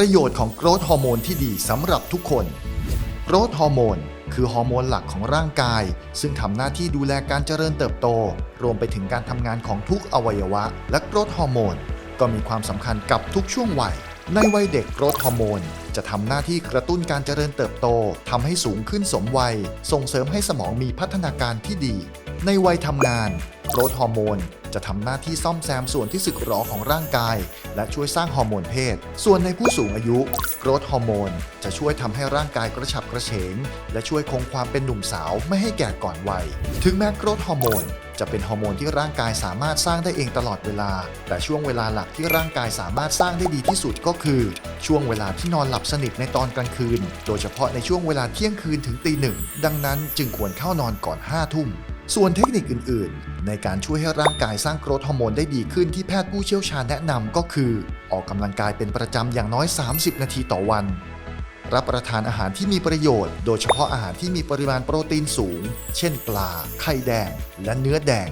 ประโยชน์ของโกรทฮอร์โมนที่ดีสำหรับทุกคนโกรทฮอร์โมนคือฮอร์โมนหลักของร่างกาย ซึ่งทำหน้าที่ดูแลการเจริญเติบโต รวมไปถึงการทำงานของทุกอวัยวะ และโกรทฮอร์โมนก็มีความสำคัญกับทุกช่วงวัย ในวัยเด็กโกรทฮอร์โมนจะทำหน้าที่กระตุ้นการเจริญเติบโตทำให้สูงขึ้นสมวัย ส่งเสริมให้สมองมีพัฒนาการที่ดี ในวัยทำงานโกรทฮอร์โมน จะทำหน้าที่ซ่อมแซมส่วนที่สึกหรอของร่างกาย และช่วยสร้างฮอร์โมนเพศ ส่วนในผู้สูงอายุโกรทฮอร์โมนจะช่วยทำให้ร่างกายกระฉับกระเฉง และช่วยคงความเป็นหนุ่มสาวไม่ให้แก่ก่อนวัย ถึงแม้โกรทฮอร์โมนจะเป็นฮอร์โมนที่ร่างกายสามารถสร้างได้เองตลอดเวลา แต่ช่วงเวลาหลักที่ร่างกายสามารถสร้างได้ดีที่สุดก็คือ ช่วงเวลาที่นอนหลับสนิทในตอนกลางคืน โดยเฉพาะในช่วงเวลาเที่ยงคืนถึงตีหนึ่ง ดังนั้นจึงควรเข้านอนก่อน5ทุ่ม ส่วนเทคนิคอื่นๆ ในการช่วยให้ร่างกายสร้างโกรทฮอร์โมนได้ดีขึ้นที่แพทย์ผู้เชี่ยวชาญแนะนำก็คือ ออกกำลังกายเป็นประจำอย่างน้อย 30 นาทีต่อวัน รับประทานอาหารที่มีประโยชน์ โดยเฉพาะอาหารที่มีปริมาณโปรตีนสูง เช่นปลา ไข่แดง และเนื้อแดง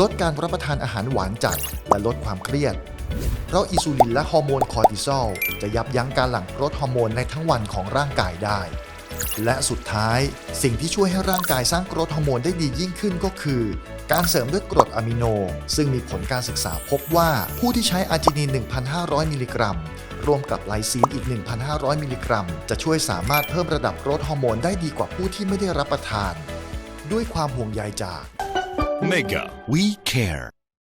ลดการรับประทานอาหารหวานจัด และลดความเครียด เพราะอินซูลินและฮอร์โมนคอร์ติซอลจะยับยั้งการหลั่งโกรทฮอร์โมนในทั้งวันของร่างกายได้ และสุดท้ายสิ่งที่ช่วยให้ร่างกายสร้างโกรทฮอร์โมนได้ดียิ่งขึ้นก็คือ การเสริมด้วยกรดอะมิโน ซึ่งมีผลการศึกษาพบว่าผู้ที่ใช้อาร์จินีน 1,500 มิลลิกรัมรวมกับไลซีนอีก 1,500 มิลลิกรัม จะช่วยสามารถเพิ่มระดับโกรทฮอร์โมนได้ดีกว่าผู้ที่ไม่ได้รับประทาน ด้วยความห่วงใยจาก Mega We Care